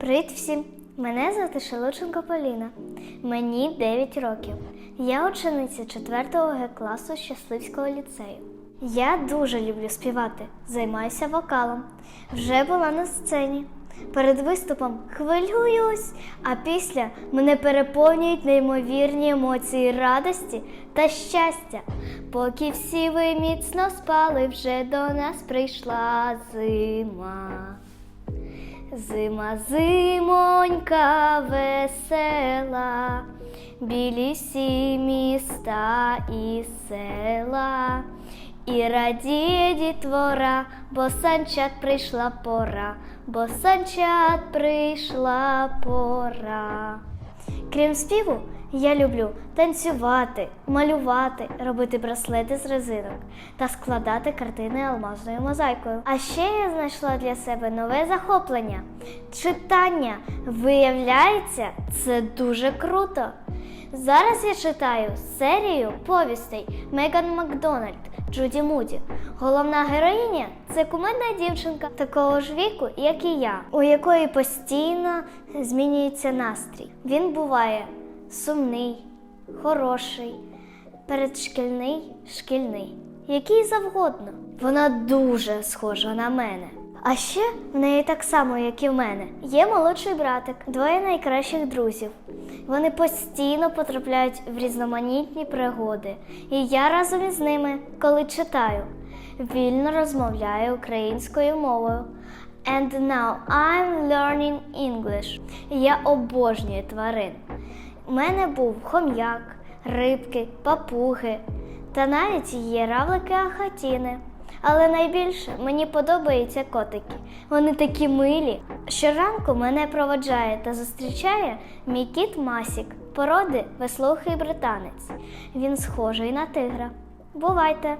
Привіт всім! Мене звати Шелученко Поліна. Мені 9 років. Я учениця 4 Г класу Щасливського ліцею. Я дуже люблю співати, займаюся вокалом. Вже була на сцені. Перед виступом хвилююсь, а після мене переповнюють неймовірні емоції радості та щастя. Поки всі ви міцно спали, вже до нас прийшла зима. Зима, зимонька весела, білі всі міста і села, і радіє дітвора, бо санчат прийшла пора, бо санчат прийшла пора. Крім співу, я люблю танцювати, малювати, робити браслети з резинок та складати картини алмазною мозаїкою. А ще я знайшла для себе нове захоплення читання. Виявляється, це дуже круто. Зараз я читаю серію повістей Меган Макдональд Джуді Муді. Головна героїня це кумедна дівчинка такого ж віку, як і я, у якої постійно змінюється настрій. Він буває сумний, хороший, передшкільний, шкільний, який завгодно. Вона дуже схожа на мене. А ще в неї так само, як і в мене, є молодший братик, двоє найкращих друзів. Вони постійно потрапляють в різноманітні пригоди, і я разом із ними, коли читаю, вільно розмовляю українською мовою. And now I'm learning English. Я обожнюю тварин. У мене був хом'як, рибки, папуги та навіть є равлики ахатіни. Але найбільше мені подобаються котики. Вони такі милі. Щоранку мене проводжає та зустрічає мій кіт Масік, породи веслухий британець. Він схожий на тигра. Бувайте!